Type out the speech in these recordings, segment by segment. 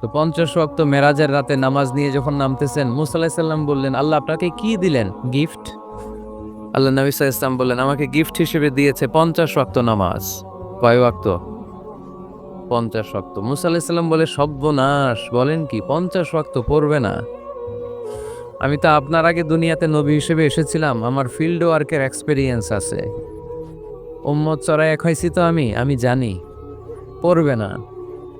তো পঞ্চাশ ওয়াক্ত মেরাজের রাতে নামাজ নিয়ে যখন নামতেছেন, মুসা আলাহিসাল্লাম বললেন, আল্লাহ আপনাকে কি দিলেন? গিফট? আল্লাহ নবী ইসলাম বললেন, আমাকে গিফট হিসেবে দিয়েছে পঞ্চাশ ওয়াক্ত নামাজ। কয় ওয়াক্ত? পঞ্চাশ ওয়াক্ত। মুসা আলাহিসাল্লাম বলে সব্যনাশ বলেন কি, পঞ্চাশ ওয়াক্ত পড়বে না। আমি তো আপনার আগে দুনিয়াতে নবী হিসেবে এসেছিলাম, আমার ফিল্ড ওয়ার্কের এক্সপেরিয়েন্স আছে। উম্মত চড়াই এক হয়েছি তো আমি আমি জানি। পড়বে না।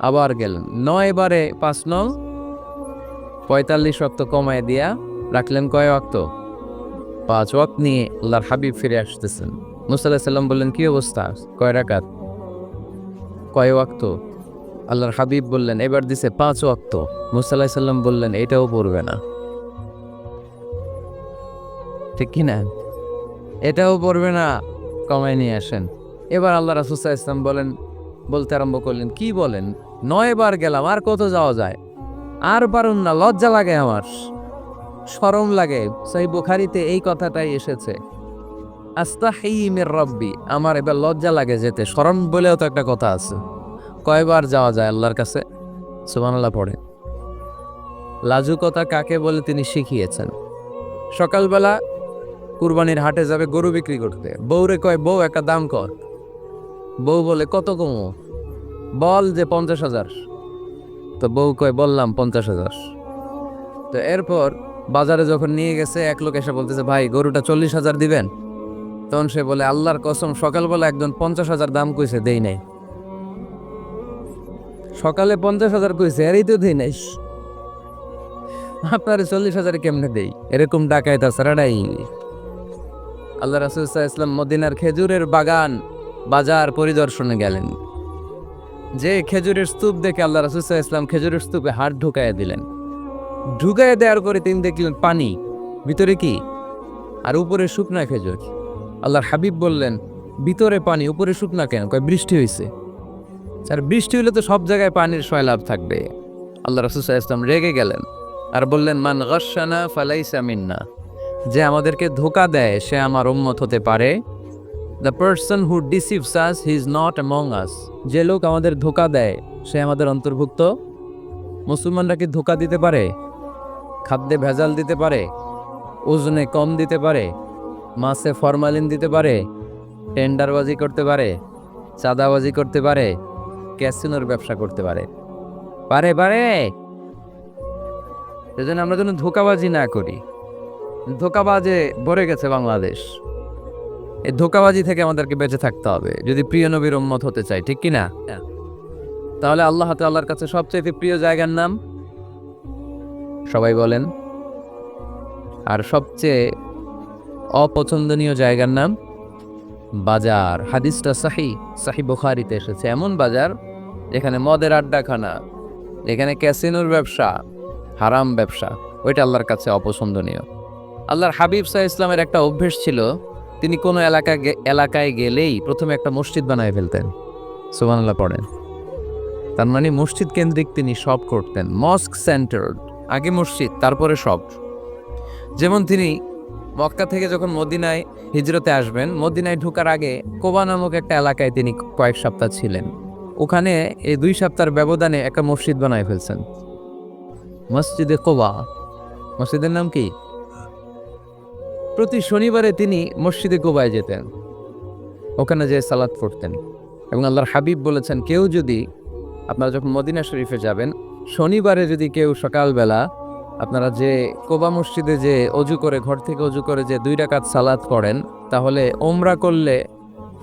আবার গেলেন। নয় বারে পাঁচ নং। পঁয়তাল্লিশ অক্ত কমায় দিয়া রাখলেন কয় অক্ত পাঁচ ওয়াক্ত নিয়ে আল্লাহর হাবিব ফিরে আসতেছেন। মুসা আলাহিসাল্লাম বললেন, কি অবস্থা? কয় রাকাত? কয় ওয়াক্ত? আল্লাহর হাবিব বললেন, এবার দিছে পাঁচ ওয়াক্ত। মুসা আলাহিসাল্লাম বললেন, এটাও পড়বে না। ঠিক কি না? এটাও পড়বে না। কমায় নিয়ে আসেন। এবার আল্লাহ রাসুসাহ ইসলাম বলেন বলতে আরম্ভ করলেন, কি বলেন? নয় বার গেলাম, আর কত যাওয়া যায়? আর পারুন না, লজ্জা লাগে আমার। শরম লাগে, সেই বুখারিতে এই কথাটাই এসেছে। আস্তাহিমের রব্বি, আমার এবার লজ্জা লাগে যেতে শরম বলেও তো একটা কথা আছে। কয়বার যাওয়া যায় আল্লাহর কাছে? সুবহানাল্লাহ পড়ে। লাজুকতা কাকে বলে তিনি শিখিয়েছেন। সকালবেলা কুরবানির হাটে যাবে গরু বিক্রি করতে। বউরে কয়, বউ, একটা দাম কর। বউ বলে, কত কমো? বল যে পঞ্চাশ হাজার। তো বউ কয়, বললাম পঞ্চাশ হাজার। তো এরপর বাজারে যখন নিয়ে গেছে, এক লোক এসে বলতেছে, ভাই, গরুটা চল্লিশ হাজার দিবেন? তখন সে বলে, আল্লাহর কসম, সকালবেলা একজন পঞ্চাশ হাজার দাম কইছে, দেই নাই। সকালে পঞ্চাশ হাজার কইছে, এরই তো দেই নাই। আপনার চল্লিশ হাজার কেমনে দেই? এরকম ডাকায় তাছাড়াই আল্লাহ রাসুল ইসলাম মদিনার খেজুরের বাগান বাজার পরিদর্শনে গেলেন। যে খেজুরের স্তূপ দেখে আল্লাহ রাসুল ইসলাম খেজুরের স্তূপে হাত ঢুকাইয়া দিলেন। ঢুকাইয়া দেওয়ার পরে তিনি দেখলেন পানি, ভিতরে কি? আর উপরে শুকনা খেজুর। আল্লাহর হাবিব বললেন, ভিতরে পানি, উপরে শুকনা কেন? কয়, বৃষ্টি হয়েছে স্যার, বৃষ্টি হলে তো সব জায়গায় পানির সয়লাভ থাকবে। আল্লাহ রাসুল ইসলাম রেগে গেলেন আর বললেন, মান গসানা ফালাইসা মিন্না। যে আমাদেরকে ধোকা দেয়, সে আমার উম্মত হতে পারে। The person who deceives us he is not among us যে লোক আমাদের ধোকা দেয়, সে আমাদের অন্তর্ভুক্ত। মুসলমানরা কি ধোকা দিতে পারে? খাদ্যে ভেজাল দিতে পারে? ওজনে কম দিতে পারে? মাছে ফরমালিন দিতে পারে? টেন্ডারবাজি করতে পারে? চাঁদাবাজি করতে পারে? ক্যাসিনোর ব্যবসা করতে পারে? পারে পারে! সেজন্য আমরা যেন ধোকাবাজি না করি। ধোকাবাজে ভরে গেছে বাংলাদেশ। এই ধোকাবাজি থেকে আমাদেরকে বেঁচে থাকতে হবে, যদি প্রিয় নবীর উম্মত হতে চাই, ঠিক কি না তাহলে আল্লাহ হাতে আল্লাহর কাছে সবচেয়ে প্রিয় জায়গার নাম? সবাই বলেন। আর সবচেয়ে অপছন্দনীয় জায়গার নাম? বাজার। হাদিসটা সাহি সাহি বুখারিতে এসেছে। এমন বাজার যেখানে মদের আড্ডাখানা, যেখানে ক্যাসিনোর ব্যবসা, হারাম ব্যবসা, ওইটা আল্লাহর কাছে অপছন্দনীয়। আল্লাহর হাবিব সাহা ইসলামের একটা অভ্যেস ছিল তিনি কোনো এলাকা এলাকায় গেলেই প্রথমে একটা মসজিদ বানায় ফেলতেন। সুবহানাল্লাহ পড়েন। তার মানে মসজিদ কেন্দ্রিক তিনি সব করতেন। মস্ক সেন্টার আগে মসজিদ, তারপরে সব। যেমন তিনি মক্কা থেকে যখন মদিনায় হিজরতে আসবেন, মদিনায় ঢোকার আগে কোবা নামক একটা এলাকায় তিনি কয়েক সপ্তাহ ছিলেন। ওখানে এই দুই সপ্তাহের ব্যবধানে একটা মসজিদ বানায় ফেলছেন। মসজিদে কোবা। মসজিদের নাম কি? প্রতি শনিবারে তিনি মসজিদে কোবায় যেতেন। ওখানে যে সালাদ পড়তেন। এবং আল্লাহর হাবিব বলেছেন, কেউ যদি আপনারা যখন মদিনা শরীফে যাবেন, শনিবারে যদি কেউ সকালবেলা আপনারা যে কোবা মসজিদে যে অজু করে, ঘর থেকে অজু করে যে দুই রাকাত সালাদ পড়েন, তাহলে ওমরা করলে,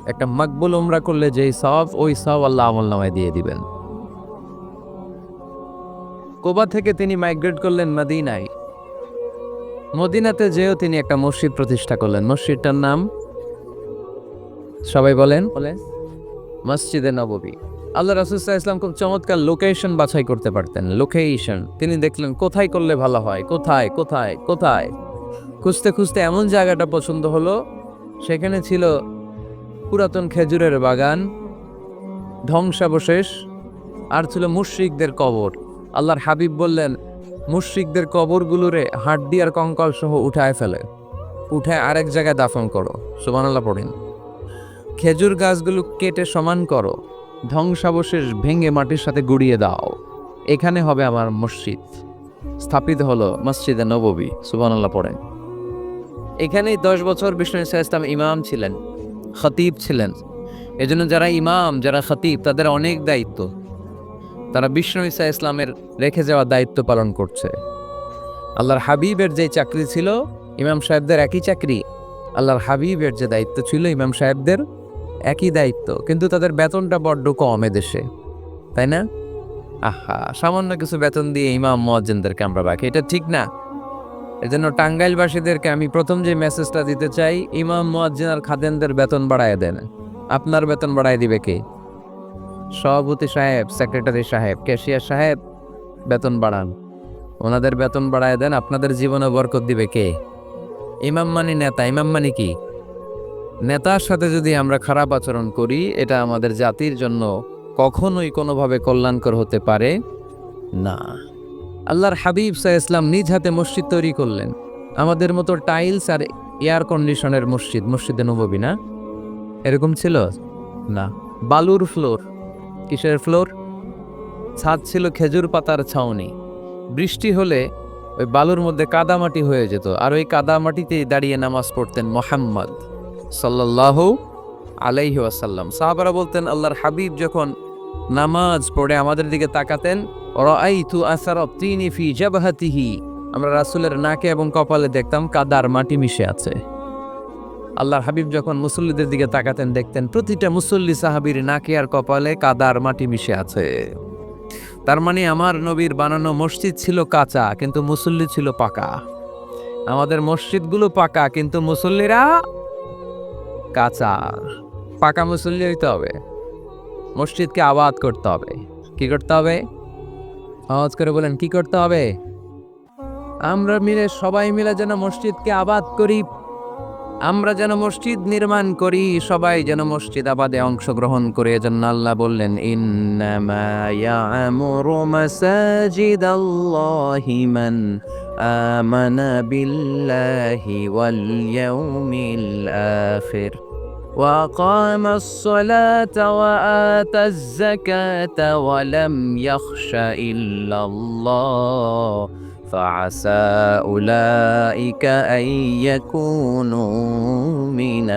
একটা মাকবুল ওমরা করলে যেই সব ওই সব আল্লাহ আমল নামায় দিয়ে দিবেন। কোবা থেকে তিনি মাইগ্রেট করলেন মদিনায়। মদিনাতে যেও তিনি একটা মসজিদ প্রতিষ্ঠা করলেন। মসজিদটার নাম সবাই বলেন বলেন, মসজিদে নববী। আল্লাহ রাসুল্লাহ ইসলাম খুব চমৎকার লোকেশন বাছাই করতে পারতেন। লোকেশন তিনি দেখলেন কোথায় করলে ভালো হয়, কোথায় কোথায় কোথায়। খুঁজতে খুঁজতে এমন জায়গাটা পছন্দ হলো, সেখানে ছিল পুরাতন খেজুরের বাগান, ধ্বংসাবশেষ, আর ছিল মুশ্রিকদের কবর। আল্লাহর হাবিব বললেন মুশ্রিকদের কবরগুলোরে হাড্ডি আর কঙ্কাল সহ উঠায় ফেলে। উঠে আরেক জায়গায় দাফন করো, সুবহানাল্লাহ পড়েন। খেজুর গাছগুলো কেটে সমান করো, ধ্বংসাবশেষ ভেঙে মাটির সাথে গুড়িয়ে দাও। এখানে হবে আমার মসজিদ। স্থাপিত হলো মসজিদে নববী, সুবহানাল্লাহ পড়েন। এখানেই দশ বছর বিষ্ণু ইসা ইসলাম ইমাম ছিলেন, খতিব ছিলেন। এজন্য যারা ইমাম, যারা খতিব, তাদের অনেক দায়িত্ব। তারা বিষ্ণু ইসা ইসলামের রেখে যাওয়া দায়িত্ব পালন করছে। আল্লাহর হাবিবের যে চাকরি ছিল, ইমাম সাহেবদের একই চাকরি। আল্লাহর হাবিবের যে দায়িত্ব ছিল, ইমাম সাহেবদের একই দায়িত্ব। কিন্তু তাদের বেতনটা বড্ড কম দেশে তাই না? আহা, সামান্য কিছু বেতন দিয়ে ইমাম মোয়াজ্জেনদেরকে আমরা বাকি এটা ঠিক না। এজন্য টাঙ্গাইলবাসীদেরকে আমি প্রথম যে মেসেজটা দিতে চাই, ইমাম মোয়াজ্জিন আর খাদেনদের বেতন বাড়ায় দেন। আপনার বেতন বাড়ায় দিবে কে? সভাপতি সাহেব সেক্রেটারি সাহেব ক্যাশিয়ার সাহেব, বেতন বাড়ান। ওনাদের বেতন বাড়ায় দেন, আপনাদের জীবনে বরকত দিবে কে? ইমাম মানি নেতা, ইমাম মানি কি? নেতার সাথে যদি আমরা খারাপ আচরণ করি, এটা আমাদের জাতির জন্য কখনোই কোনোভাবে কল্যাণকর হতে পারে না। আল্লাহর হাবিব সাহ ইসলাম নিজ হাতে মসজিদ তৈরি করলেন। আমাদের মতো টাইলস আর এয়ার কন্ডিশনের মসজিদ, মসজিদে নববী না? এরকম ছিল? না। বালুর ফ্লোর। কিসের ফ্লোর? ছাদ ছিল খেজুর পাতার ছাউনি। বৃষ্টি হলে ওই বালুর মধ্যে কাদামাটি হয়ে যেত, আর ওই কাদামাটিতেই দাঁড়িয়ে নামাজ পড়তেন মোহাম্মদ সাল্লাল্লাহু আলাইহি ওয়াসাল্লাম। সাহাবারা বলতেন, আল্লাহর হাবিব যখন নামাজ পড়ে আমাদের দিকে তাকাতেন আসারাত তিনি ফি জাবহাতিহি। আমরা রাসুলের নাকে এবং কপালে দেখতাম কাদার মাটি মিশে আছে। আল্লাহর হাবিব যখন মুসল্লিদের দিকে তাকাতেন, দেখতেন প্রতিটা মুসল্লি সাহাবীর নাকে আর কপালে কাদার মাটি মিশে আছে। তার মানে আমার নবীর বানানো মসজিদ ছিল কাঁচা, কিন্তু মুসল্লি ছিল পাকা। আমাদের মসজিদগুলো পাকা, কিন্তু মুসল্লিরা কাঁচা। পাকা মুসল্লি হইতে হবে। মসজিদকে আবাদ করতে হবে। কি করতে হবে? আওয়াজ করে বলেন, কি করতে হবে? আমরা মিলে, সবাই মিলে যেন মসজিদকে আবাদ করি। আমরা যেন মসজিদ নির্মাণ করি সবাই যেন মসজিদ আবাদে অংশগ্রহণ করে এজন্য আল্লাহ বললেন ইন্নামা ইয়ামুরু মাসাজিদ আল্লাহি মান আমানা বিল্লাহি ওয়াল ইয়াউমিল আখির وأقام الصلاة وآتى الزكاة ولم يخش إلا الله فعسى أولئك أن يكونوا من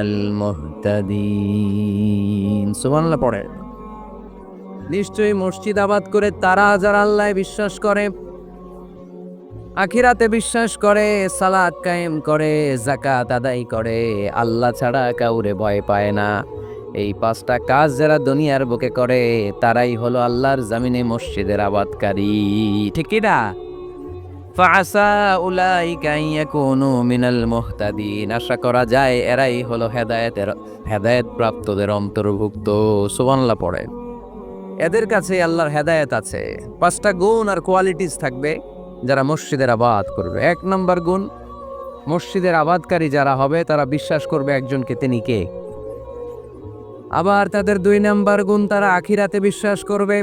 المهتدين سبحان الله পড়ে নিশ্চয়ই মসজিদ আবাদ করে তারা যারা আল্লাহ বিশ্বাস করে আখিরাতে বিশ্বাস করে সালাত কায়েম করে জাকাত আদায় করে আল্লাহ ছাড়া কাউরে ভয় পায় না এই পাঁচটা কাজ যারা দুনিয়ার বুকে করে তারাই হলো আল্লাহর জামিনে মসজিদের আবাদকারী ঠিক কি না ফাসা উলাইকা ইয়াকুনু মিনাল মুহতাদিন। আশা করা যায় এরাই হলো হেদায়েতের হেদায়েত প্রাপ্তদের অন্তর্ভুক্ত। সুবহানাল্লাহ পড়ে। এদের কাছে আল্লাহর হেদায়েত আছে। পাঁচটা গুণ আর কোয়ালিটিস থাকবে যারা মসজিদের আবাদ করবে। এক নম্বর গুণ, মসজিদের আবাদকারী যারা হবে, তারা বিশ্বাস করবে একজনকে তিনি কে? আবার তাদের দুই নাম্বার গুণ, তারা আখিরাতে বিশ্বাস করবে।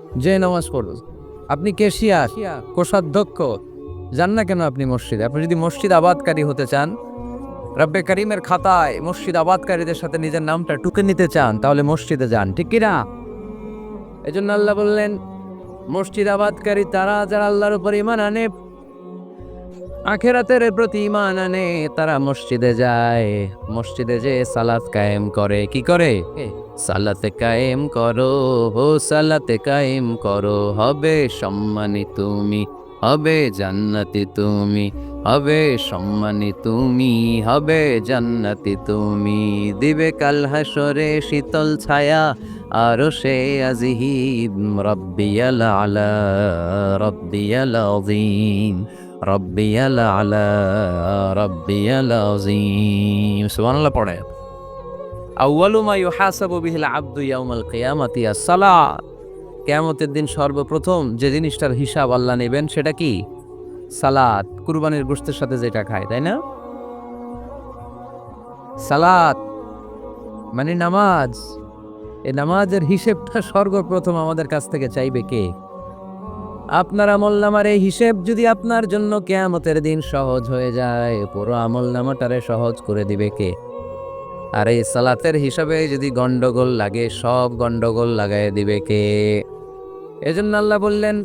যে নামাজ পড়ুন আপনি কেশিয়া, কোষাধ্যক্ষ। যান না কেন আপনি মসজিদে? আপনি যদি মসজিদ আবাদকারী হতে চান, রব্বে করিমের খাতায় মসজিদ আবাদকারীদের সাথে নিজের নামটা টুকে নিতে চান, তাহলে মসজিদে যান, ঠিক কিনা? এই জন্য আল্লাহ বললেন, মসজিদ আবাদকারী তারা যারা আল্লাহর উপর ইমান আনে আখেরাতের প্রতি ইমান আনে, তারা মসজিদে যায়। মসজিদে যে সালাত কায়েম করে, কি করে? সালাতে কায়েম করো ও সালাতে কায়েম করো, হবে সম্মানী তুমি, হবে জান্নাতি তুমি, হবে সম্মানী তুমি, হবে জান্নাতি তুমি। দিবে কাল হাসরে শীতল ছায়া, আরও সে আজিহিম, রব্বিয়াল আলা, রব্বিয়াল আযীম। রব্বিয়াল আলা দিন সর্বপ্রথম যে জিনিসটার হিসাব আল্লাহ নেবেন সেটা কি? সালাত, কুরবানির গোশতের সাথে যেটা খায়, তাই না? সালাত মানে নামাজ। এই নামাজের হিসেবটা সর্বপ্রথম আমাদের কাছ থেকে চাইবে কে? আপনার আমল নামার এই হিসেব যদি আপনার জন্য কেয়ামতের দিন সহজ হয়ে যায়, পুরো আমল নামাটারে সহজ করে দিবে কে? আর এই সালাতের হিসাবে যদি গন্ডগোল লাগে, সব গন্ডগোল লাগাই দিবে কে? এজন্য আল্লাহ বললেন,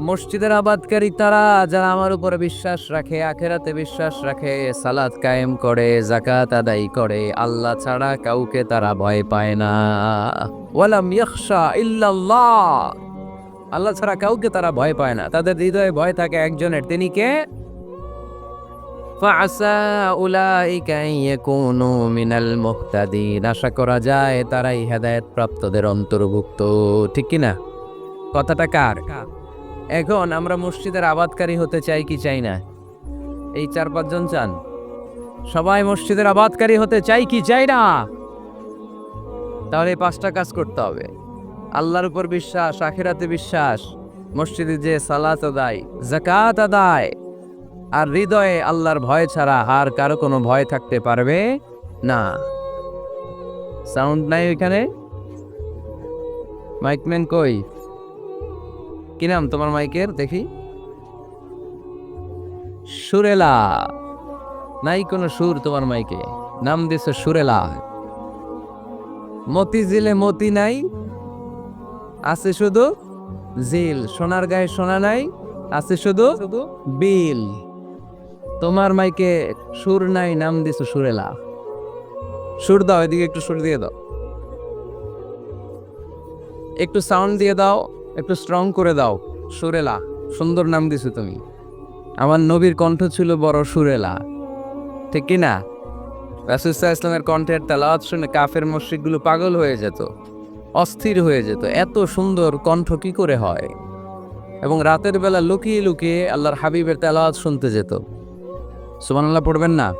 মসজিদের আবাদকারী তারা যারা আমার উপরে বিশ্বাস রাখে, আখেরাতে বিশ্বাস রাখে, সালাত কায়েম করে জাকাত আদায় করে, আল্লাহ ছাড়া কাউকে তারা ভয় পায় না। ওয়ালাম ইয়াখশা ইল্লাল্লাহ। আল্লাহ ছাড়া কাউকে তারা ভয় পায় না। তাদের হৃদয়ে ভয় থাকে একজনের, তিনি কে? আশা করা যায় তারাই হেদায়েত প্রাপ্তদের অন্তর্ভুক্ত। ঠিক না? কথাটা কার? এখন আমরা মসজিদের আবাদকারী হতে চাই কি চাই না? এই চার পাঁচজন চান? সবাই মসজিদের আবাদকারী হতে চাই কি চাই না? তাহলে পাঁচটা কাজ করতে হবে। আল্লাহর উপর বিশ্বাস, আখেরাতে বিশ্বাস। মসজিদে যে সালাত আদায় জাকাত আদায়, আর হৃদয়ে আল্লাহর ভয় ছাড়া আর কারও কোনো ভয় থাকতে পারবে না। সাউন্ড নাই ওইখানে? মাইকম্যান কই? কি নাম তোমার মাইকের? দেখি। সুরেলা। নাই কোনো সুর তোমার মাইকে। নাম দিছে সুরেলা। মতি জিলে মতি নাই? আছে শুধু জিল। সোনার গায়ে সোনা নাই, আছে শুধু শুধু বিল। তোমার মাইকে সুর নাই, নাম দিছো সুরেলা। সুর দাও, এদিকে একটু সুর দিয়ে দাও। একটু সাউন্ড দিয়ে দাও, একটু স্ট্রং করে দাও। সুরেলা, সুন্দর নাম দিছো তুমি। আমার নবীর কণ্ঠ ছিল বড় সুরেলা। ঠিক কি না? রাসুসাহ ইসলামের কণ্ঠের তেলাওয়াত শুনে কাফের মসজিদগুলো পাগল হয়ে যেত। অস্থির হয়ে যেত। এত সুন্দর কণ্ঠ কি করে হয়? এবং রাতের বেলা লুকিয়ে লুকিয়ে আল্লাহর হাবিবের তেলাওয়াত শুনতে যেত। সুবহানাল্লাহ, পড়বেন না?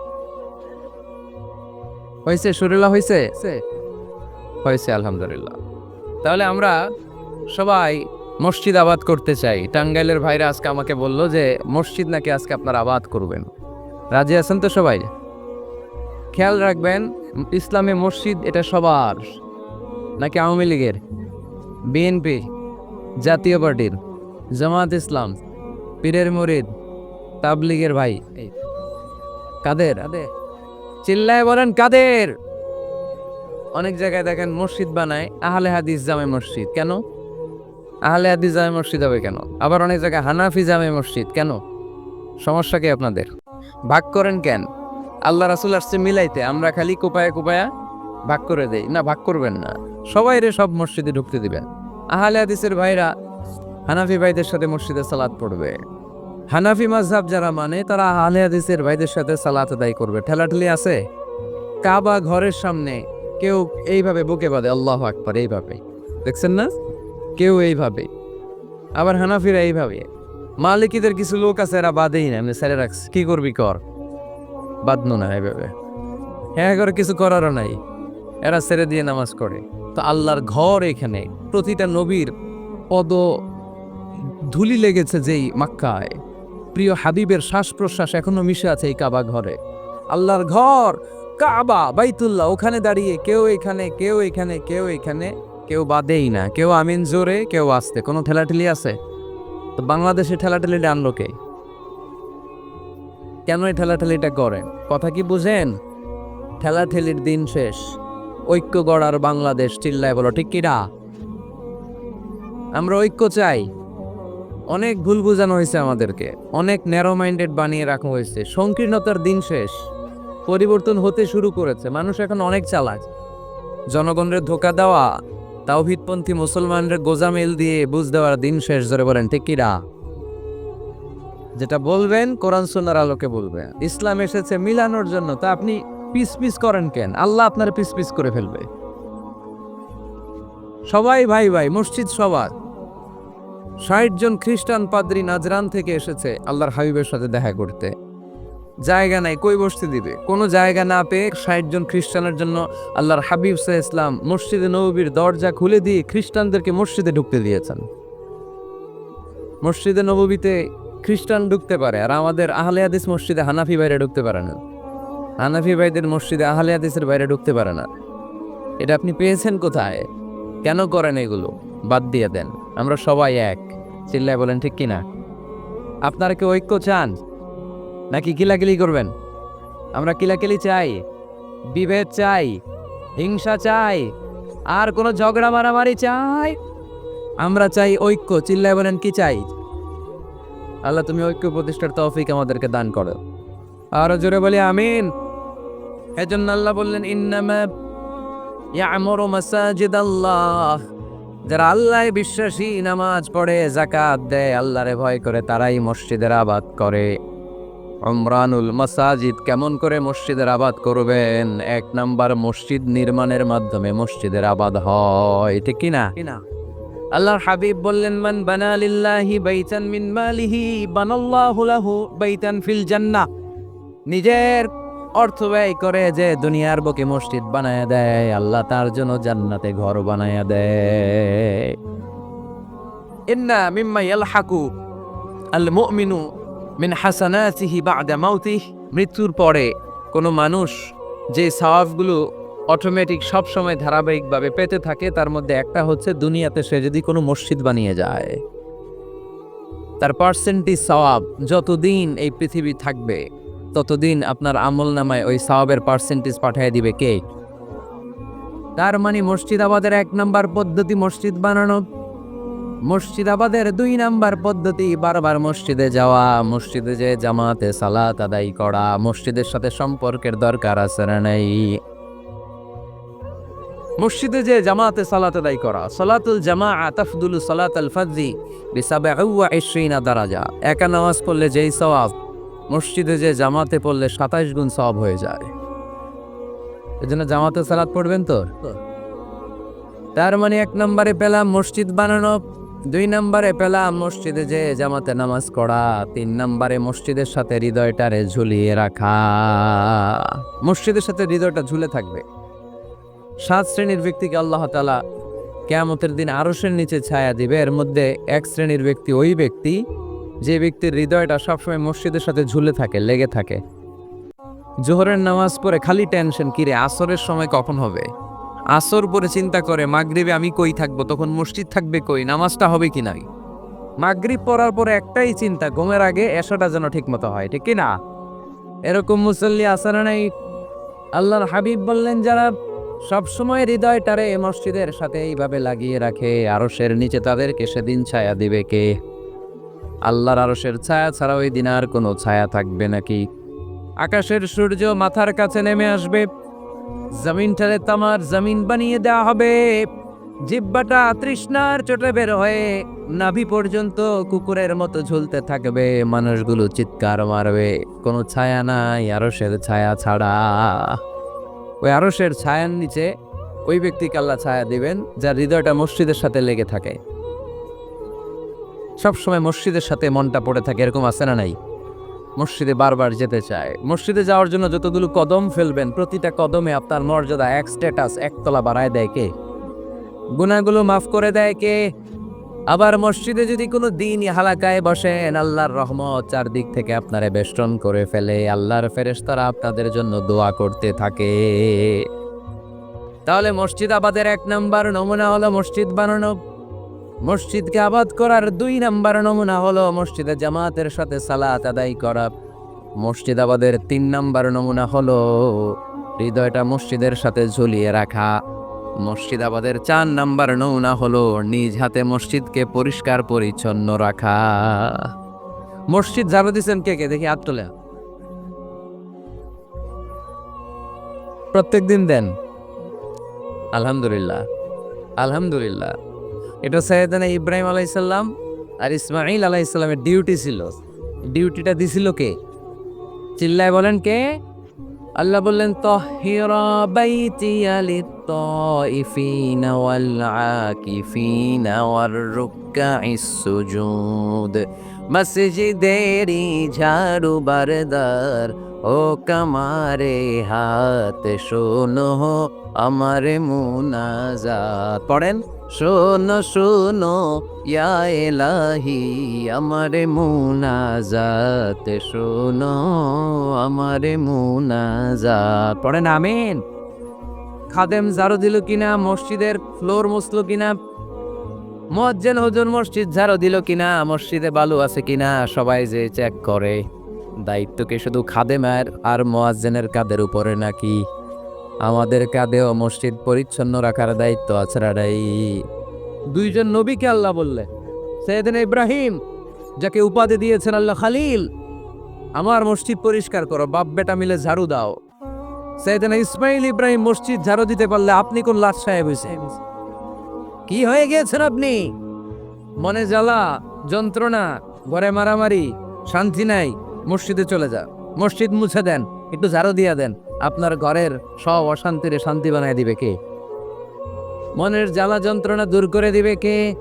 হয়েছে, সুরেলা হয়েছে? হয়েছে, আলহামদুলিল্লাহ। তাহলে আমরা সবাই মসজিদ আবাদ করতে চাই। টাঙ্গাইলের ভাইরা আজকে আমাকে বলল যে, মসজিদ নাকি আজকে আপনারা আবাদ করবেন। রাজি আছেন তো সবাই? খেয়াল রাখবেন, ইসলামে মসজিদ এটা সবার নাকি আওয়ামী লীগের? বিএনপি জাতীয় পার্টির, জামাত ইসলাম, পীরের মরিদ, তাবলিগের ভাই। কাদের? চিল্লায় বলেন কাদের? অনেক জায়গায় দেখেন মসজিদ বানায়, আহলে হাদিস জামে মসজিদ। কেন? আহলে হাদিস জামে মসজিদ হবে কেন? আবার অনেক জায়গায় হানাফি জামে মসজিদ। কেন? সমস্যা কি আপনাদের? ভাগ করেন কেন? আল্লাহ রাসুল আসছে মিলাইতে, আমরা খালি কোপায়া কোপায়া ভাগ করে দেই। না, ভাগ করবেন না। সবাই রে সব মসজিদে ঢুকতে দিবেন। আহলে হাদিসের ভাইরা হানাফি ভাইদের সাথে মসজিদে সালাদ পড়বে। হানাফি মাযহাব যারা মানে তারা আহলে হাদিসের ভাইদের সাথে সালাত আদায় করবে। ঠেলাঠেলি আছে? কাবা ঘরের সামনে কেউ এইভাবে বুকে বাঁধে, আল্লাহ আকবার, এইভাবে। দেখছেন না? কেউ এইভাবে। আবার হানাফিরা এইভাবে। মালিকিদের কিছু লোক আছে, এরা বাদেই না। এমনি ছেড়ে রাখছে। কি করবি কর? বাদনো না এইভাবে। হ্যাঁ করে কিছু করারও নাই। এরা ছেড়ে দিয়ে নামাজ করে। তো আল্লাহর ঘর এখানে, প্রতিটা নবীর পদ ধুলি লেগেছে যেই মাক্কায়। প্রিয় হাবিবের শ্বাস প্রশ্বাস এখনও মিশে আছে এই কাবা ঘরে। আল্লাহর ঘর, কাবা, বাইতুল্লাহ, ওখানে দাঁড়িয়ে কেউ এখানে কেউ এখানে কেউ এখানে, কেউ বাদেই না, কেউ আমিন জোরে, কেউ আসতে। কোনো ঠেলাঠেলি আছে? তো বাংলাদেশে ঠেলাঠেলি আনলো কে? কেন এই ঠেলাঠেলিটা করেন? কথা কি বুঝেন? ঠেলাঠেলির দিন শেষ। ঐক্য গড়ার বাংলাদেশ চিল্লায় বলো, ঠিক কিরা আমরা ঐক্য চাই। অনেক ভুল বোঝানো হয়েছে আমাদেরকে। অনেক ন্যারো মাইন্ডেড বানিয়ে রাখা হয়েছে। সংকীর্ণতার দিন শেষ। পরিবর্তন হতে শুরু করেছে। মানুষ এখন অনেক চালাক। জনগণের ধোকা দেওয়া, তাওহিদপন্থী মুসলমানদের গোজামিল দিয়ে বুঝ দেওয়ার দিন শেষ ধরে বলেন, ঠিক কিরা যেটা বলবেন, কোরআন সোনার আলোকে বলবেন ইসলাম এসেছে মিলানোর জন্য। তা আপনি পিস পিস করেন কেন? আল্লাহ আপনার পিস পিস করে ফেলবে। সবাই ভাই ভাই, মসজিদ সবার। ষাট জন খ্রিস্টান পাদ্রী নাজরান থেকে এসেছে আল্লাহর হাবিবের সাথে দেখা করতে। জায়গা নাই, কই বসতে দিবে? কোনো জায়গা না পেয়ে ষাট জন খ্রিস্টানের জন্য আল্লাহর হাবিব সাহ ইসলাম মসজিদে নবীর দরজা খুলে দিয়ে খ্রিস্টানদেরকে মসজিদে ঢুকতে দিয়েছেন। মসজিদে নববীতে খ্রিস্টান ঢুকতে পারে আর আমাদের আহলে হাদিস মসজিদে হানাফি বাইরে ঢুকতে পারে না। হানাফি ভাইদের মসজিদে আহলে হাদিসের বাইরে ঢুকতে পারে না। এটা আপনি পেয়েছেন কোথায়? কেন করেন এগুলো? বাদ দিয়ে দেন। আমরা সবাই এক। চিল্লায় বলেন, ঠিক কিনা? আপনারা কি ঐক্য চান? নাকি কিলাকিলি করবেন? আমরা কিলাকিলি চাই, বিভেদ চাই, হিংসা চাই, আর কোনো ঝগড়া মারামারি চাই? আমরা চাই ঐক্য। চিল্লায় বলেন, কি চাই? আল্লাহ তুমি ঐক্য প্রতিষ্ঠার তৌফিক আমাদেরকে দান করো। আরও জোরে বলি, আমিন। এজন্য আল্লাহ বললেন ইন্নামা ইয়ামুরু মাসাজিদ আল্লাহ যারা আল্লাহ বিশ্বাসী নামাজ পড়ে জাকাত দেয় আল্লাহরে ভয় করে তারাই মসজিদের আবাদ করে। অমরানুল মাসাজিদ কেমন করে মসজিদের আবাদ করবেন? এক নাম্বার মসজিদ নির্মাণের মাধ্যমে মসজিদের আবাদ হয় ঠিক কিনা আল্লাহর হাবিব বললেন মান বানা লিল্লাহি বাইতান মিন মালিহি বানাল্লাহু লাহু বাইতান ফিল জান্নাহ। নিজের অর্থ ব্যয় করে যে দুনিয়ার বুকে মসজিদ বানায় দেয়, আল্লাহ তার জন্য জান্নাতে ঘর বানায় দেয়। ইন্না মিম্মা মিন মাউতিহ। মৃত্যুর পরে কোনো মানুষ যে সওয়াবগুলো অটোমেটিক সবসময় ধারাবাহিকভাবে পেতে থাকে, তার মধ্যে একটা হচ্ছে দুনিয়াতে সে যদি কোনো মসজিদ বানিয়ে যায়, তার পার্সেন্টেজ সওয়াব যতদিন এই পৃথিবী থাকবে ততদিন আপনার আমল নামায় ওই সওয়াবের পার্সেন্টেজ পাঠিয়ে দিবে কে? তার মানে মসজিদাবাদের এক নাম্বার পদ্ধতি মসজিদ বানানো। মসজিদাবাদের দুই নাম্বার পদ্ধতি বারবার মসজিদে যাওয়া, মসজিদে যে জামাতে সালাত আদায় করা, মসজিদের সাথে সম্পর্কের দরকার আছে না নাই? মসজিদে যে জামাতে সালাত আদায় করা, সালাতুল জামা তাফদুল সালাত আল ফাজি বিসাবে ইশরিনা দারাজা। একা নামাজ পড়লে যেই সওয়াব মসজিদে যে জামাতে পড়লে সাতাইশ গুণ সব হয়ে যায়। এজন্য জামাতে সালাদ পড়বেন তো? তার মানে এক নম্বরে পেলাম মসজিদ বানানো, দুই নম্বরে পেলাম মসজিদে যে জামাতে নামাজ পড়া, তিন নম্বরে মসজিদের সাথে হৃদয়টারে ঝুলিয়ে রাখা। মসজিদের সাথে হৃদয়টা ঝুলে থাকবে। সাত শ্রেণির ব্যক্তিকে আল্লাহ তালা কেয়ামতের দিন আরসের নিচে ছায়া দিবে। এর মধ্যে এক শ্রেণির ব্যক্তি ওই ব্যক্তি যে ব্যক্তির হৃদয়টা সবসময় মসজিদের সাথে ঝুলে থাকে, লেগে থাকে। জোহরের নামাজ পড়ে খালি টেনশন, কিরে, আসরের সময় কখন হবে? আসর পরে চিন্তা করে, মাগরিবে আমি কই থাকব? তখন মসজিদ থাকবে কই? নামাজটা হবে কি নাই? মাগরিব পড়ার পরে একটাই চিন্তা, ঘুমের আগে এসাটা যেন ঠিক মতো হয়, ঠিক না? এরকম মুসল্লি আসারা নাই। আল্লাহর হাবিব বললেন, যারা সবসময় হৃদয়টারে মসজিদের সাথে এইভাবে লাগিয়ে রাখে, আরশের নিচে তাদেরকে সেদিন ছায়া দিবে কে? আল্লাহর আরশের ছায়া ছাড়া ওই দিন আর কোনো ছায়া থাকবে নাকি? আকাশের সূর্য মাথার কাছে নেমে আসবে। জমিনটারে তামার জমিন বানিয়ে দেওয়া হবে। জিব্বাটা তৃষ্ণার চোটে বের হয়ে নাভি পর্যন্ত কুকুরের মতো ঝুলতে থাকবে। মানুষগুলো চিৎকার মারবে। কোনো ছায়া নাই আরসের ছায়া ছাড়া। ওই আরশের ছায়ার নিচে ওই ব্যক্তিকে আল্লাহ ছায়া দিবেন, যার হৃদয়টা মসজিদের সাথে লেগে থাকে। সবসময় মসজিদের সাথে মনটা পড়ে থাকে, এরকম আছে না নাই? মসজিদে বারবার যেতে চায়। মসজিদে যাওয়ার জন্য যতগুলো কদম ফেলবেন, প্রতিটা কদমে আপনার মর্যাদা, এক স্ট্যাটাস একতলা বাড়ায় দেয় কে? গুনাহগুলো মাফ করে দেয় কে? আবার মসজিদে যদি কোনো দিন হালাকায় বসেন, আল্লাহর রহমত চারদিক থেকে আপনারে বেষ্টন করে ফেলে। আল্লাহর ফেরেশতারা আপনাদের জন্য দোয়া করতে থাকে। তাহলে মসজিদ আবাদের এক নাম্বার নমুনা হলো মসজিদ বানানো। মসজিদকে আবাদ করার দুই নাম্বার নমুনা হলো মসজিদে জামাতের সাথে সালাত আদায় করা। মসজিদ আবাদের তিন নাম্বার নমুনা হলো হৃদয়টা মসজিদের সাথে ঝুলিয়ে রাখা। মসজিদাবাদের চার নাম্বার নমুনা হলো নিজ হাতে মসজিদকে পরিষ্কার পরিচ্ছন্ন রাখা। মসজিদ ঝাড়ু দিচ্ছেন কে কে? দেখি হাত তোলে। প্রত্যেক দিন দেন। আলহামদুলিল্লাহ। আলহামদুলিল্লাহ। এটা সৈয়দানা ইব্রাহিম আলাইসাল্লাম আর ইসমাইল আলাইসাল্লামের ডিউটি ছিল। ডিউটিটা দিছিল কে? চিল্লায় বলেন কে? আল্লাহ বললেন তহিরা বাইতিয়া লিত্তাইফিনা ওয়াল আকিফিনা ওয়ার রুকআইস সুজুদ। মসজিদেরি ঝাড়ু বারদার, ও কামারে হাত শোনো, আমার মুনাজাত। পড়েন? শোনো শোনো, ইয়া এলাহি আমার মুনাজাত। শোনো, আমার মুনাজাত। পড়েন, আমিন। খাদেম ঝাড়ু দিল কিনা, মসজিদের ফ্লোর মুসলো কিনা, মজ্জেন হুজুর মসজিদ ঝাড়ু দিল কিনা, মসজিদে বালু আছে কিনা, সবাই যে চেক করে। দায়িত্ব কি শুধু খাদেমের আর মোয়াজ্জেনের কাদের উপরে নাকি? আমাদের কাঁধেও মসজিদ পরিচ্ছন্ন রাখার দায়িত্ব আছে দুইজন নবীকে আল্লাহ বললে সৈয়দিন ইব্রাহিম, যাকে উপাধি দিয়েছেন আল্লাহ খালিল, আমার মসজিদ পরিষ্কার করো, বাপ বেটা মিলে ঝাড়ু দাও। সৈয়দিন ইসমাইল ইব্রাহিম মসজিদ ঝাড়ু দিতে পারলে আপনি কোন লাট সাহেব হয়েছে কি হয়ে গিয়েছেন আপনি? মনে জ্বালা, যন্ত্রণা, ঘরে মারামারি, শান্তি নাই, মসজিদে চলে যা, মসজিদ মুছে দেন। একটু ঝাড়ু দিয়া দেন। আপনার ঘরের সব অশান্তিরে শান্তি বানায় দিবে কে? মনের জ্বালা যন্ত্রণা দূর করে দিবে কে?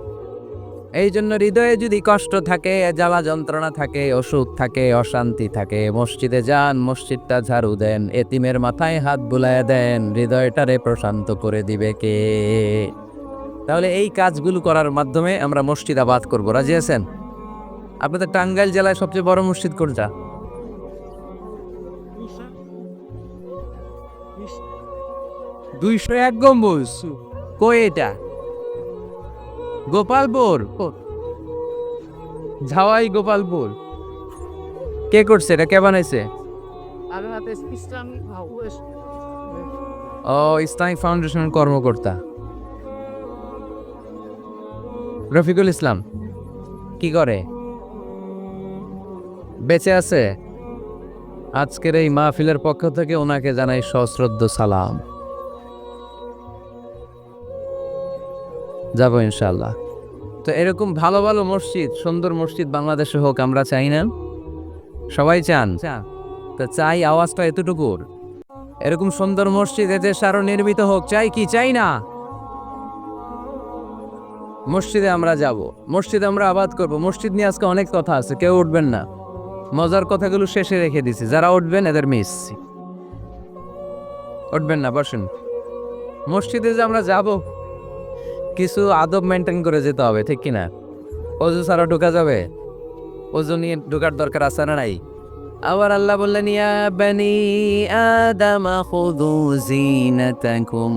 এই জন্য হৃদয়ে যদি কষ্ট থাকে, জ্বালা যন্ত্রণা থাকে, অসুখ থাকে, অশান্তি থাকে, মসজিদে যান, মসজিদটা ঝাড়ু দেন, এতিমের মাথায় হাত বুলায় দেন, হৃদয়টারে প্রশান্ত করে দিবে কে? তাহলে এই কাজগুলো করার মাধ্যমে আমরা মসজিদ আবাদ করব। রাজি আছেন? আপনাদের টাঙ্গাইল জেলায় সবচেয়ে বড় মসজিদ কোনটা? দুইশো এক গম্বুজ। কই এটা? গোপালপুর। ঝাওয়াই গোপালপুর। কে করছে? এটা কে বানাইছে? ও ইসলামিক ফাউন্ডেশনের কর্মকর্তা। রফিকুল ইসলাম কি করে? বেঁচে আছে? আজকের এই মাহফিলের পক্ষ থেকে ওনাকে জানাই সশ্রদ্ধ সালাম। যাব ইনশাল্লাহ তো এরকম ভালো ভালো মসজিদ সুন্দর মসজিদ বাংলাদেশে হোক আমরা চাই না। সবাই চান? তো চাই আওয়াজটা এতটুকুর। এরকম সুন্দর মসজিদ এতে আরও নির্মিত হোক চাই কি? চাই না। মসজিদে আমরা যাব। মসজিদে আমরা আবাদ করব। মসজিদ নিয়ে আজকে অনেক কথা আছে কেউ উঠবেন না। মজার কথাগুলো শেষে রেখে দিছি। যারা উঠবেন, এদের মিস উঠবেন না, বসেন। মসজিদে যে আমরা যাব, কিছু আদব মেনটেন করে যেতে হবে, ঠিক কিনা? অজু ছাড়া ঢোকা যাবে? অজু নিয়ে ঢোকার দরকার আছে না নাই? আবার আল্লাহ বললেন ইয়া বানি আদম খুযু জিনাতাকুম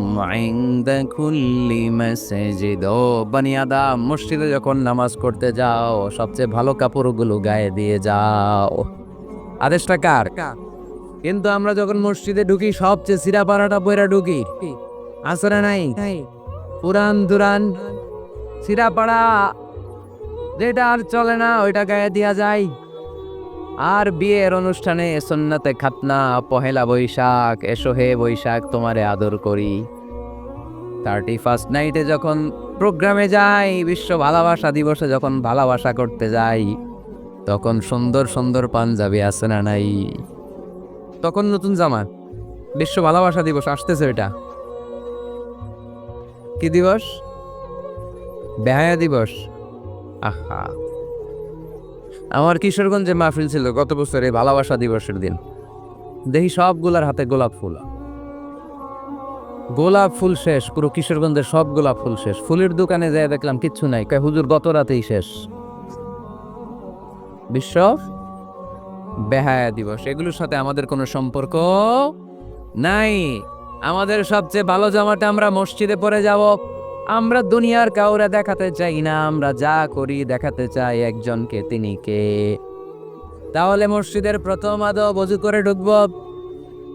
ইনদা কুল্লি মাসজিদ। ও বানি আদম মসজিদে যখন নামাজ করতে যাও সবচেয়ে ভালো কাপড়গুলো গায়ে দিয়ে যাও। আদেশটা কার? কিন্তু আমরা যখন মসজিদে ঢুকি সবচেয়ে সিরা পাড়াটা বইরা ঢুকি। আসরে নাই? পুরান দুরান সিরাপাড়া যেটা আর চলে না ওইটা গায়ে দিয়া যায়। আর বিয়ের অনুষ্ঠানে সন্নাতে খাতনা, পহেলা বৈশাখ, এসো হে বৈশাখ, তোমারে আদর করি। থার্টি ফার্স্ট নাইটে যখন প্রোগ্রামে যাই, বিশ্ব ভালোবাসা দিবসে যখন ভালোবাসা করতে যাই, তখন সুন্দর সুন্দর পাঞ্জাবি আছে না নাই? তখন নতুন জামা। বিশ্ব ভালোবাসা দিবস, আসতেছে এটা। কি দিবস? বেহায়া দিবস। আহা। আমার কিশোরগঞ্জে মাহফিল ছিল গত বছরে ভালোবাসা দিবসের দিন। দেখি সবগুলার হাতে গোলাপ ফুল। গোলাপ ফুল শেষ, পুরো কিশোরগঞ্জের সব গোলাপ ফুল শেষ। ফুলের দোকানে যাই দেখলাম কিচ্ছু নাই, কয় হুজুর গত রাতেই শেষ। বিশ্ব বেহায়া দিবস, এগুলোর সাথে আমাদের কোনো সম্পর্ক নাই। আমাদের সবচেয়ে ভালো জামাটা আমরা মসজিদে পরে যাব। আমরা দুনিয়ার কাউরে দেখাতে চাই না, আমরা যা করি দেখাতে চাই একজনকে, তিনি কে? তাহলে মসজিদের প্রথম আদব অজু করে ঢুকব।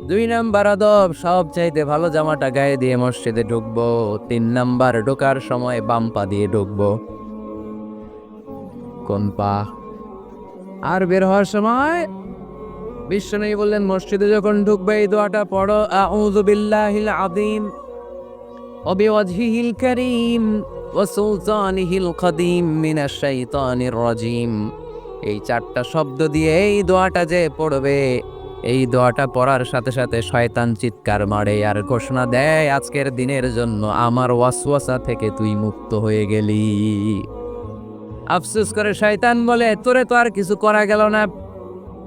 দুই নাম্বার আদব সব চাইতে ভালো জামাটা গায়ে দিয়ে মসজিদে ঢুকবো। তিন নাম্বার, ঢোকার সময় বাম পা দিয়ে ঢুকব। কোন পা? আর বের হওয়ার সময় বিশ্বনবী বললেন, মসজিদে যখন ঢুকবে এই দোয়াটা পড়ো আউযু বিল্লাহিল وبوجهه الكريم وسلطانه القديم من الشيطان الرجيم এই চারটা শব্দ দিয়ে এই দোয়াটা যে পড়বে এই দোয়াটা পড়ার সাথে সাথে শয়তান চিৎকার মারে আর ঘোষণা দেয় আজকের দিনের জন্য আমার ওয়াসওয়াসা থেকে তুই মুক্ত হয়ে গেলি আফসোস করে শয়তান বলে তোরে তো আর কিছু করা গেল না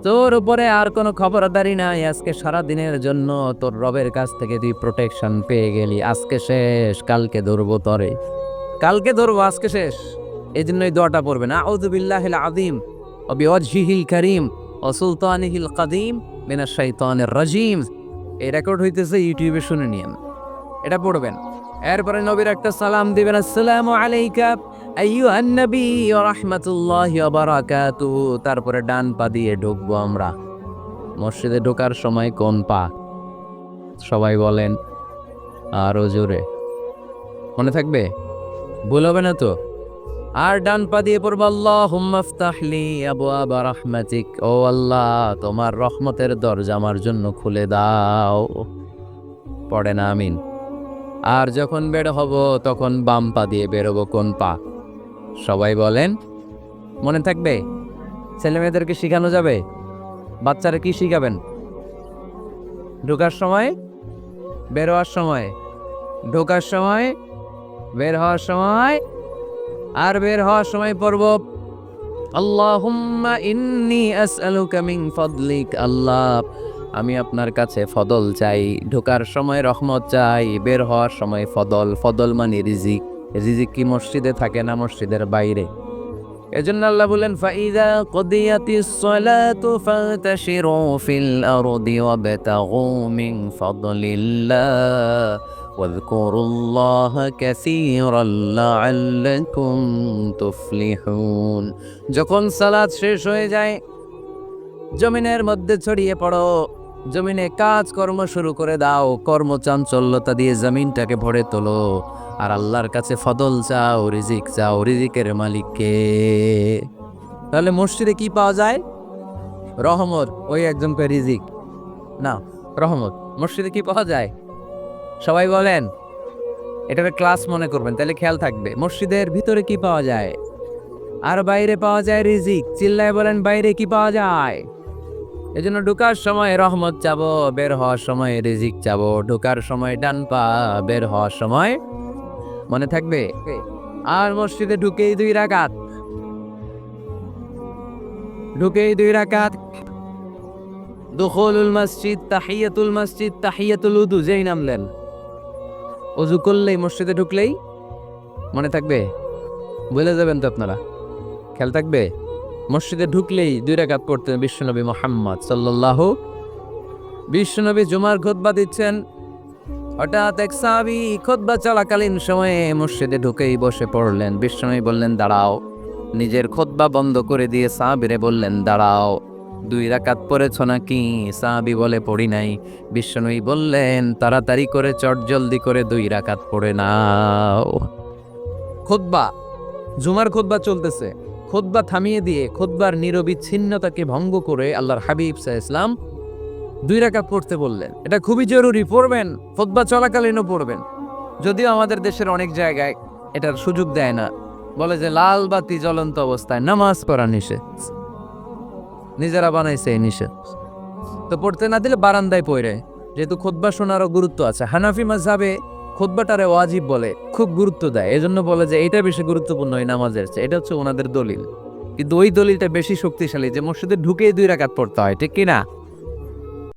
তোর উপরে আর কোনো খবরদারি নাই। আজকে সারা দিনের জন্য তোর রবের কাছ থেকে তুই প্রোটেকশন পেয়ে গেলি। আজকে শেষ, কালকে ধরবো তরে। কালকে ধরবো, আজকে শেষ। এই জন্যই দোয়াটা পড়বে না আউযুবিল্লাহিল আযীম ও বিওয়াজহিল কারীম ও সুলতানিহিল কাদিম, মিনাশ শাইতানির রাজিম। এই রেকর্ড হইতেছে ইউটিউবে শুনে নিয়েন। এটা পড়বেন। এরপরে নবীর একটা সালাম দিবেন, আসসালামু আলাইকা। তারপরে ডান পা দিয়ে ঢুকবো আমরা। মসজিদে ঢোকার সময় কোন পা? সবাই বলেন, আরও জোরে। মনে থাকবে? ভুল হবে না তো? আর ডান পা দিয়ে পড়ব আল্লাহ রহমাতিক। ও আল্লাহ, তোমার রহমতের দরজা আমার জন্য খুলে দাও। পড়ে না, আমিন। আর যখন বের হব, তখন বাম পা দিয়ে বেরোবো কোন পা? সবাই বলেন, মনে থাকবে ছেলে মেয়েদেরকে শেখানো যাবে, বাচ্চারা কি শিখাবেন? ঢোকার সময়, বের হওয়ার সময়, ঢোকার সময়, বের হওয়ার সময়, আর বের হওয়ার সময় মিন ফাদলিক, আল্লাহ, আমি আপনার কাছে ফদল চাই, ঢোকার সময় রহমত চাই, বের হওয়ার সময় ফদল ফদল মানে রিজিক। রিজিক কি মসজিদে থাকে না মসজিদের বাইরে এজন্য আল্লাহ বলেন ফাইদা কদিয়াতিস সালাতু ফাতাশিরু ফিল আরদি ওয়াবতাগু মিন ফাদলিল্লাহ واذكروا الله كثيرا لعلكم تفلحون যখন সালাত শেষ হয়ে যায় জমিনের মধ্যে ছড়িয়ে পড়ো জমিনে কাজ কর্ম শুরু করে দাও কর্মচাঞ্চল্যতা দিয়ে জমিনটাকে ভরে তোলো আর আল্লাহর কাছে ফদল চাও, রিজিক চাও, রিজিকের মালিককে। তাহলে মসজিদে কি পাওয়া যায়? রহমত, ওই একজনকে রিজিক। না, রহমত, মসজিদে কি পাওয়া যায়? সবাই বলেন, এটাকে ক্লাস মনে করবেন, তাহলে খেয়াল থাকবে। মসজিদের ভিতরে কি পাওয়া যায়? আর বাইরে পাওয়া যায় রিজিক। চিল্লায় বলেন, বাইরে কি পাওয়া যায়? এজন্য ঢুকার সময় রহমত চাবো, বের হওয়ার সময় রিজিক চাবো। ঢুকার সময় ডান পা, বের হওয়ার সময় মনে থাকবে? আর মসজিদে ঢুকেই দুই রাকাত। ঢুকেই দুই রাকাত। দুখুলুল মসজিদ, তাহিয়াতুল মসজিদ, তাহিয়াতুল উদু, যেই নামলেন। অজু করলেই, মসজিদে ঢুকলেই মনে থাকবে? বলে যাবেন তো আপনারা। খেয়াল থাকবে? মসজিদে ঢুকলেই দুই রাকাত পড়তেন বিশ্বনবী মোহাম্মদ সাল্লাল্লাহু, বিশ্বনবী জুমার খোদবা দিচ্ছেন হঠাৎ এক সাহাবি খোদবা চলাকালীন সময়ে মসজিদে ঢুকেই বসে পড়লেন। বিশ্বনবী বললেন, দাঁড়াও। নিজের খোদবা বন্ধ করে দিয়ে সাহাবিরে বললেন, দাঁড়াও, দুই রাকাত পড়েছ নাকি? সাহাবি বলে, পড়ি নাই। বিশ্বনবী বললেন, তাড়াতাড়ি করে চট জলদি করে দুই রাকাত পড়ে নাও। খোদবা, জুমার খোদবা চলতেছে। খোদবা থামিয়ে দিয়ে খোদবার নিরবিচ্ছিন্নতাকে ভঙ্গ করে আল্লাহর হাবিব সাহ ইসলাম দুই রাকাত পড়তে বললেন। এটা খুবই জরুরি, পড়বেন খোদবা চলাকালীনও পড়বেন। যদিও আমাদের দেশের অনেক জায়গায় এটার সুযোগ দেয় না। বলে যে লাল বাতি জ্বলন্ত অবস্থায় নামাজ পড়া নিষেধ। নিজেরা বানাইছে এই নিষেধ। তো পড়তে না দিলে বারান্দায় পড়ে। যেহেতু খোদবা শোনারও গুরুত্ব আছে। হানাফি মাঝাবে খোদবাটারে ওয়াজিব বলে, খুব গুরুত্ব দেয়। এজন্য বলে যে এটা বেশি গুরুত্বপূর্ণ এই নামাজের চেয়ে। এটা হচ্ছে ওনাদের দলিল। কিন্তু ওই দলিলটা বেশি শক্তিশালী যে মসজিদে ঢুকেই দুই রাকাত পড়তে হয়, ঠিক কি না